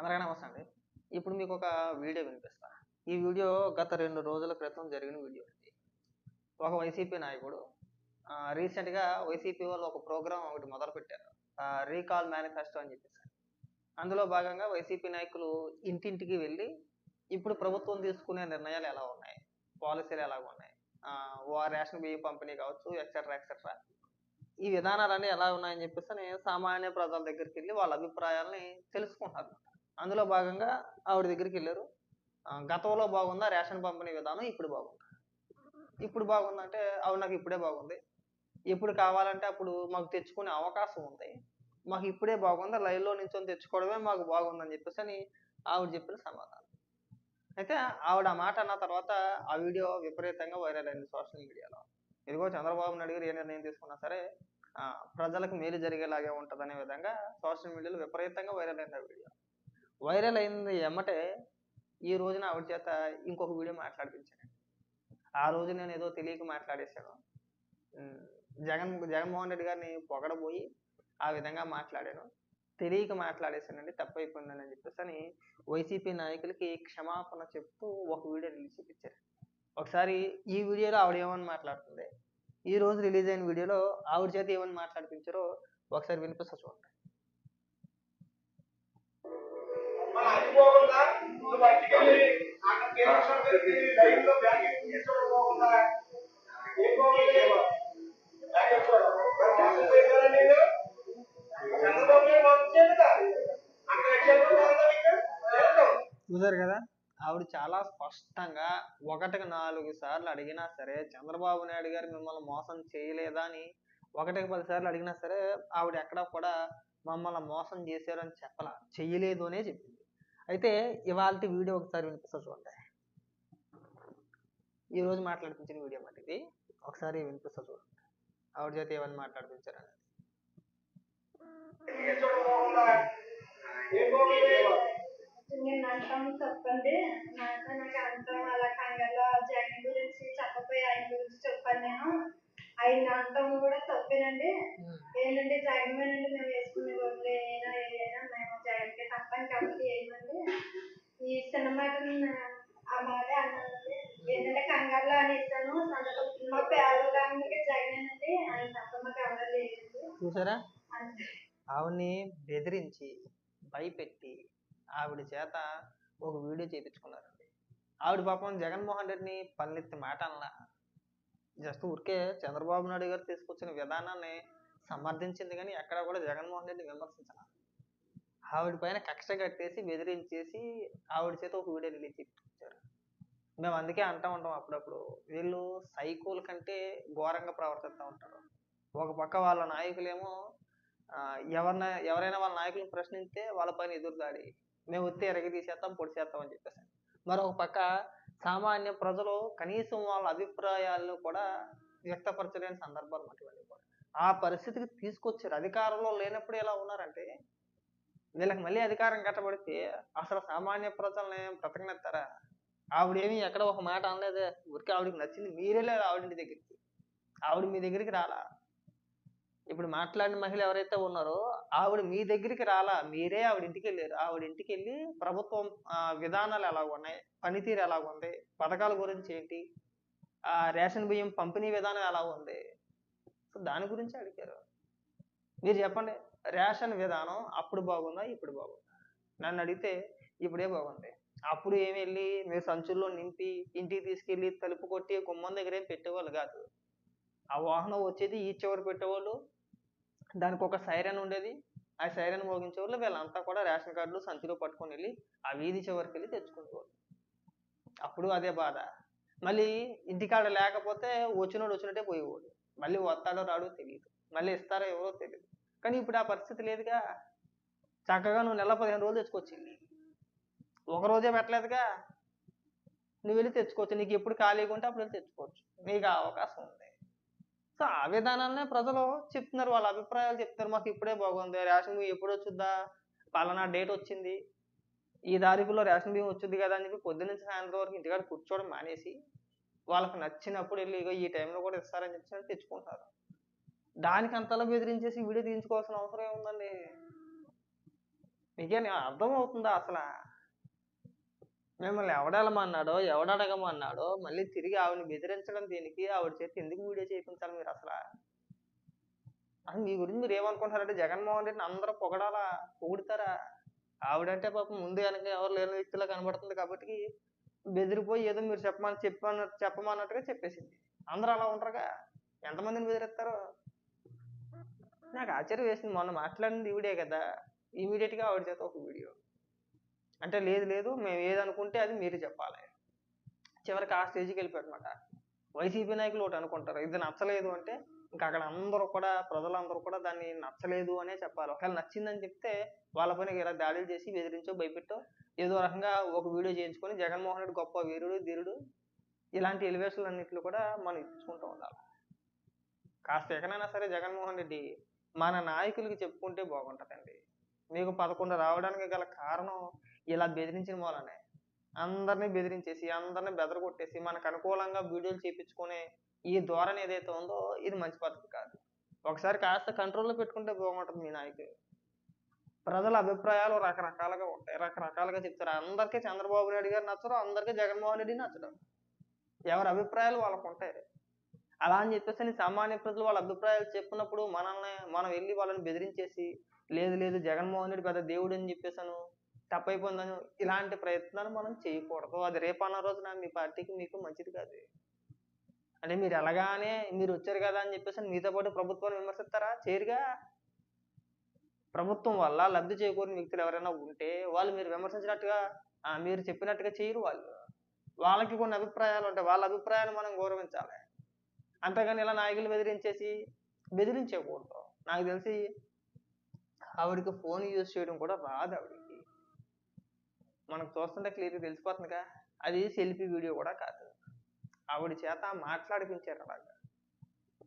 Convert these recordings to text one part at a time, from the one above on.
అందరికీ నమస్తే అండి. ఇప్పుడు మీకు ఒక వీడియో వినిపిస్తా. ఈ వీడియో గత రెండు రోజుల క్రితం జరిగిన వీడియో ఇది ఒక వైసీపీ నాయకుడు రీసెంట్గా వైసీపీ వాళ్ళు ఒక ప్రోగ్రామ్ ఒకటి మొదలుపెట్టారు. రీకాల్ మేనిఫెస్టో అని చెప్పేసి. అందులో భాగంగా వైసీపీ నాయకులు ఇంటింటికి వెళ్ళి ఇప్పుడు ప్రభుత్వం తీసుకునే నిర్ణయాలు ఎలా ఉన్నాయి? పాలసీలు ఎలా ఉన్నాయి? ఆ, రేషన్ బియ్యం పంపిణీ కావచ్చు ఎక్సెట్రా ఎక్సెట్రా ఈ విధానాలన్నీ ఎలా ఉన్నాయని చెప్పేసి అని సామాన్య ప్రజల దగ్గరికి వెళ్ళి వాళ్ళ అభిప్రాయాలని తెలుసుకుంటారు అందులో భాగంగా ఆవిడ దగ్గరికి వెళ్ళారు. గతంలో బాగుందా? రేషన్ పంపిణీ విధానం ఇప్పుడు బాగుందా? ఇప్పుడు బాగుందంటే ఆవిడ నాకు ఇప్పుడే బాగుంది. ఎప్పుడు కావాలంటే అప్పుడు మాకు తెచ్చుకునే అవకాశం ఉంది. మాకు ఇప్పుడే బాగుంది. లైన్లో నించొని తెచ్చుకోవడమే మాకు బాగుందని చెప్పేసి అని ఆవిడ చెప్పిన సమాధానం. అయితే ఆవిడ ఆ మాట అన్న తర్వాత ఆ వీడియో విపరీతంగా వైరల్ అయింది సోషల్ మీడియాలో. ఇదిగో చంద్రబాబు నాయుడు గారు ఏ నిర్ణయం తీసుకున్నా సరే ప్రజలకు మేలు జరిగేలాగే ఉంటుందనే విధంగా సోషల్ మీడియాలో విపరీతంగా వైరల్ అయింది ఆ వీడియో. వైరల్ అయింది ఎమ్మటే ఈ రోజున ఆవిడ చేత ఇంకొక వీడియో మాట్లాడిపించాను ఆ రోజు నేను ఏదో తెలియక మాట్లాడేశాను. జగన్ జగన్మోహన్ రెడ్డి గారిని పొగడబోయి ఆ విధంగా మాట్లాడాను. తెలియక మాట్లాడేశానండి తప్పైపోయిందని చెప్పేసి అని వైసీపీ నాయకులకి క్షమాపణ చెప్తూ ఒక వీడియో రిలీజ్ చేయించారు ఒకసారి ఈ వీడియోలో ఆవిడ ఏమని మాట్లాడుతుంది? ఈ రోజు రిలీజ్ అయిన వీడియోలో ఆవిడ చేత ఏమని మాట్లాడిపించారో ఒకసారి వినిపిస్తా చూడండి. చూసారు కదా? ఆవిడ చాలా స్పష్టంగా ఒకటికి నాలుగు సార్లు అడిగినా సరే చంద్రబాబు నాయుడు గారు మిమ్మల్ని మోసం చేయలేదా అని ఒకటికి పది సార్లు అడిగినా సరే ఆవిడ ఎక్కడ కూడా మమ్మల్ని మోసం చేశారు అని చెప్పలా చెయ్యలేదు అనే చెప్పింది. అయితే ఇవాళ వీడియో ఒకసారి వినిపిస్తా చూడండి. ఈరోజు మాట్లాడిపించిన వీడియో మాట ఇది. ఒకసారి వినిపిస్తా చూడండి. ఆవిడ చేత ఏమని అనేది అంటాం తప్పండి నాకు నాకు అంటాం అలా కంగారులో జగన్ గురించి చెప్పపోయి ఆయన గురించి చెప్పాను నేను. ఆయన అంటాం కూడా తప్పేనండి. ఏంటంటే జగన్ మీదండి మేము వేసుకునే ఓట్లు ఏదైనా ఏదైనా మేము జగన్కి తప్పని కాబట్టి ఏమండి? ఈ సినిమా ఆ మాట అన్నానండి ఏంటంటే కంగారులో అనేసాను. సందర్భం మా పేదలందరికీ జగనేనండి. ఆయన తప్ప మాకు ఎవరు లేదండి చూసారా? అంతే. ఆవిడ్ని బెదిరించి భయపెట్టి ఆవిడ చేత ఒక వీడియో చేయించుకున్నారండి ఆవిడ పాపం జగన్మోహన్ రెడ్డిని పల్లెత్తి మాట అనలా జస్ట్ ఊరికే చంద్రబాబు నాయుడు గారు తీసుకొచ్చిన విధానాన్ని సమర్థించింది కానీ ఎక్కడ కూడా జగన్మోహన్ రెడ్డిని విమర్శించాల. ఆవిడ పైన కక్ష కట్టేసి బెదిరించేసి ఆవిడ చేత ఒక వీడియో రిలీజ్ చేయించారు మేము అందుకే అంటా ఉంటాం అప్పుడప్పుడు వీళ్ళు సైకోల కంటే ఘోరంగా ప్రవర్తిస్తూ ఉంటారు. ఒక పక్క వాళ్ళ నాయకులేమో ఎవరిన ఎవరైనా వాళ్ళ నాయకులను ప్రశ్నిస్తే వాళ్ళ పైన ఎదురుదాడి మేము వస్తే ఎరగి తీసేస్తాం పొడి చేస్తాం అని చెప్పేసి. మరొక పక్క సామాన్య ప్రజలు కనీసం వాళ్ళ అభిప్రాయాలను కూడా వ్యక్తపరచలేని సందర్భాలు మాట ఇవన్నీ కూడా. ఆ పరిస్థితికి తీసుకొచ్చారు. అధికారంలో లేనప్పుడు ఎలా ఉన్నారంటే వీళ్ళకి మళ్ళీ అధికారం కట్టబడితే అసలు సామాన్య ప్రజల్ని బ్రతకనెత్తారా? ఆవిడేమి ఎక్కడ ఒక మాట అనలేదు. ఊరికే ఆవిడకి నచ్చింది మీరే లేదు ఆవిడింటి దగ్గరికి. ఆవిడ మీ దగ్గరికి రాలా? ఇప్పుడు మాట్లాడిన మహిళ ఎవరైతే ఉన్నారో ఆవిడ మీ దగ్గరికి రాలా మీరే ఆవిడ ఇంటికి వెళ్ళారు ఆవిడ ఇంటికి వెళ్ళి ప్రభుత్వం ఆ, విధానాలు ఎలా ఉన్నాయి? పనితీరు ఎలా ఉంది? పథకాల గురించి ఏంటి? ఆ రేషన్ బియ్యం పంపిణీ విధానం ఎలా ఉంది? సో దాని గురించి అడిగారు. మీరు చెప్పండి. రేషన్ విధానం అప్పుడు బాగుందా? ఇప్పుడు బాగుందా? నన్ను అడిగితే ఇప్పుడే బాగుంది. అప్పుడు ఏమి వెళ్ళి మీరు సంచుల్లో నింపి ఇంటికి తీసుకెళ్ళి తలుపు కొట్టి గుమ్మం దగ్గర ఏం పెట్టేవాళ్ళు కాదు. ఆ వాహనం వచ్చేది ఈ చివరి పెట్టేవాళ్ళు. దానికి ఒక సైరన్ ఉండేది. ఆ సైరన్ మోగించే వాళ్ళు వీళ్ళంతా కూడా రేషన్ కార్డులు సంచిలో పట్టుకొని వెళ్ళి ఆ వీధి చివరికి వెళ్ళి తెచ్చుకునేవాళ్ళు. అప్పుడు అదే బాధ. మళ్ళీ ఇంటికాడ లేకపోతే వచ్చినోడు వచ్చినట్టే పోయేవాడు. మళ్ళీ వస్తాడో రాడో తెలియదు మళ్ళీ ఇస్తారో ఎవరో తెలియదు కానీ ఇప్పుడు ఆ పరిస్థితి లేదుగా. చక్కగా నువ్వు నెల పదిహేను రోజులు తెచ్చుకోవచ్చు వెళ్ళి ఒక రోజే పెట్టలేదుగా. నువ్వు వెళ్ళి తెచ్చుకోవచ్చు. నీకు ఎప్పుడు ఖాళీగా ఉంటే అప్పుడు వెళ్ళి తెచ్చుకోవచ్చు. నీకు అవకాశం ఉంది. సో ఆ విధానాన్నే ప్రజలు చెప్తున్నారు. వాళ్ళ అభిప్రాయాలు చెప్తున్నారు. మాకు ఇప్పుడే బాగుంది. రేషన్ బియ్యం ఎప్పుడు వచ్చుద్దా? పలానా డేట్ వచ్చింది. ఈ తారీఖులో రేషన్ బియ్యం వచ్చింది కదా అని చెప్పి పొద్దున్న నుంచి సాయంత్రం వరకు ఇంటికాడ కూర్చోవడం మానేసి వాళ్ళకి నచ్చినప్పుడు వెళ్ళి ఇగో ఈ టైంలో కూడా ఇస్తారని చెప్పి తెచ్చుకుంటారు. దానికి అంతలా బెదిరించేసి వీడియో తీయించుకోవాల్సిన అవసరం ఏముందండి? మీకేం అర్థం అవుతుందా అసలు? మిమ్మల్ని ఎవడెళ్ళమన్నాడో ఎవడడగమన్నాడో మళ్ళీ తిరిగి ఆవిడని బెదిరించడం దీనికి ఆవిడ చేతి ఎందుకు వీడియో చేయించాలి మీరు అసలు? అసలు మీ గురించి మీరు ఏమనుకుంటున్నారంటే జగన్మోహన్ రెడ్డిని అందరూ పొగడాలా? పొగుడుతారా? ఆవిడంటే పాపం ముందు వెనక ఎవరు లేని వ్యక్తిలా కనబడుతుంది కాబట్టి బెదిరిపోయి ఏదో మీరు చెప్పమని చెప్పమన్న చెప్పమన్నట్టుగా చెప్పేసింది. అందరూ అలా ఉండరుగా ఎంతమందిని బెదిరిస్తారు? నాకు ఆశ్చర్యం వేసింది. మొన్న మాట్లాడింది ఈవిడే కదా. ఇమీడియట్గా ఆవిడ చేత ఒక వీడియో. అంటే లేదు లేదు మేము ఏదనుకుంటే అది మీరు చెప్పాలి. చివరికి ఆ స్టేజ్కి వెళ్ళిపోయారనమాట వైసీపీ నాయకులు ఒకటి అనుకుంటారు. ఇది నచ్చలేదు అంటే ఇంకా అక్కడ అందరూ కూడా ప్రజలందరూ కూడా దాన్ని నచ్చలేదు అనే చెప్పాలి. ఒకవేళ నచ్చిందని చెప్తే వాళ్ళ పైన ఇలా దాడులు చేసి బెదిరించో భయపెట్టో ఏదో రకంగా ఒక వీడియో చేయించుకొని జగన్మోహన్ రెడ్డి గొప్ప వీరుడు ధీరుడు ఇలాంటి ఎలివేషన్లు అన్నింటిలో కూడా మనం ఇచ్చుకుంటూ ఉండాలి. కాస్త ఎక్కడైనా సరే జగన్మోహన్ రెడ్డి మన నాయకులకి చెప్పుకుంటే బాగుంటుందండి. మీకు పదకొండు రావడానికి గల కారణం ఇలా బెదిరించిన మూలనే అందరినీ బెదిరించేసి అందరినీ బెదరగొట్టేసి మనకు అనుకూలంగా వీడియోలు చేయించుకునే ఈ ధోరణి ఏదైతే ఉందో ఇది మంచి పద్ధతి కాదు. ఒకసారి కాస్త కంట్రోల్లో పెట్టుకుంటే బాగుంటుంది మీ నాయకులు ప్రజల అభిప్రాయాలు రకరకాలుగా ఉంటాయి. రకరకాలుగా చెప్తారు. అందరికీ చంద్రబాబు నాయుడు గారు నచ్చరు అందరికీ జగన్మోహన్ రెడ్డి నచ్చడం. ఎవరి అభిప్రాయాలు వాళ్ళకు ఉంటాయి. అలా అని చెప్పేసి సామాన్య ప్రజలు వాళ్ళ అభిప్రాయాలు చెప్పినప్పుడు మనల్ని మనం వెళ్ళి వాళ్ళని బెదిరించేసి లేదు లేదు జగన్మోహన్ రెడ్డి పెద్ద దేవుడు అని చెప్పేసాను తప్పైపోయిందని ఇలాంటి ప్రయత్నాలు మనం చేయకూడదు. అది రేపన్న రోజున మీ పార్టీకి మీకు మంచిది కాదు. అంటే మీరు ఎలాగానే మీరు వచ్చారు కదా అని చెప్పేసి మీతో పాటు ప్రభుత్వాన్ని విమర్శిస్తారా? చేరుగా ప్రభుత్వం వల్ల లబ్ధి చేకూరిన వ్యక్తులు ఎవరైనా ఉంటే వాళ్ళు మీరు విమర్శించినట్టుగా మీరు చెప్పినట్టుగా చేయరు వాళ్ళు. వాళ్ళకి కొన్ని అభిప్రాయాలు ఉంటాయి. వాళ్ళ అభిప్రాయాన్ని మనం గౌరవించాలి. అంతేగాని ఇలా నాయకులు బెదిరించేసి బెదిరించకూడదు. నాకు తెలిసి ఆవిడకి ఫోన్ యూజ్ చేయడం కూడా రాదు ఆవిడకి మనకు చూస్తుంటే క్లియర్గా తెలిసిపోతుందిగా. అది సెల్ఫీ వీడియో కూడా కాదు. ఆవిడ చేత మాట్లాడిపించారు అలాగా.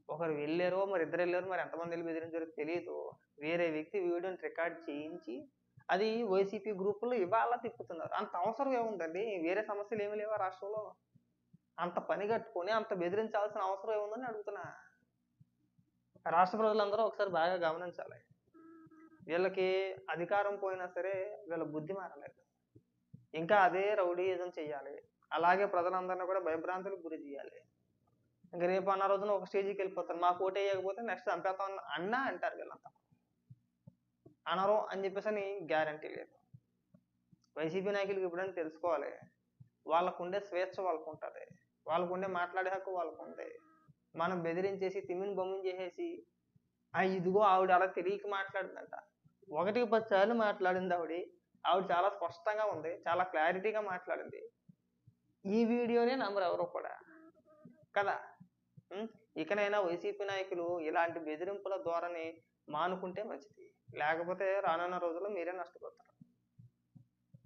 ఒకరు వెళ్ళారో మరి ఇద్దరు వెళ్ళారు మరి ఎంతమంది వెళ్ళి బెదిరించారో తెలియదు వేరే వ్యక్తి వీడియోని రికార్డ్ చేయించి అది వైసీపీ గ్రూపుల్లో ఇవాళ తిప్పుతున్నారు. అంత అవసరం ఏముందండి? వేరే సమస్యలు ఏమి లేవా రాష్ట్రంలో? అంత పని కట్టుకొని అంత బెదిరించాల్సిన అవసరం ఏముందని అడుగుతున్నా. రాష్ట్ర ప్రజలందరూ ఒకసారి బాగా గమనించాలి. వీళ్ళకి అధికారం పోయినా సరే వీళ్ళ బుద్ధి మారలేదు. ఇంకా అదే రౌడీయిజం చేయాలి అలాగే ప్రజలందరినీ కూడా భయభ్రాంతులకు గురి చేయాలి. ఇంకా రేపు అన్న రోజున ఒక స్టేజ్కి వెళ్ళిపోతారు. మాకు ఓటు వేయకపోతే నెక్స్ట్ చంపేస్తాం అన్నా అంటారు వీళ్ళంతా. అనరు అని చెప్పేసి అని గ్యారంటీ లేదు. వైసీపీ నాయకులకి ఎప్పుడైనా తెలుసుకోవాలి. వాళ్ళకు ఉండే స్వేచ్ఛ వాళ్ళకు ఉంటుంది వాళ్ళకు ఉండే మాట్లాడే హక్కు వాళ్ళకు ఉంది మనం బెదిరించేసి తిమ్మిని బొమ్మని చేసేసి ఆ ఇదిగో ఆవిడ అలా తెలియక మాట్లాడిందంట. ఒకటికి పది సార్లు మాట్లాడింది ఆవిడ. ఆవిడ చాలా స్పష్టంగా ఉంది చాలా క్లారిటీగా మాట్లాడింది. ఈ వీడియోనే నమ్మరు ఎవరు కూడా. కదా? ఇకనైనా వైసీపీ నాయకులు ఇలాంటి బెదిరింపుల ధోరణి మానుకుంటే మంచిది. లేకపోతే రానున్న రోజుల్లో మీరే నష్టపోతారు.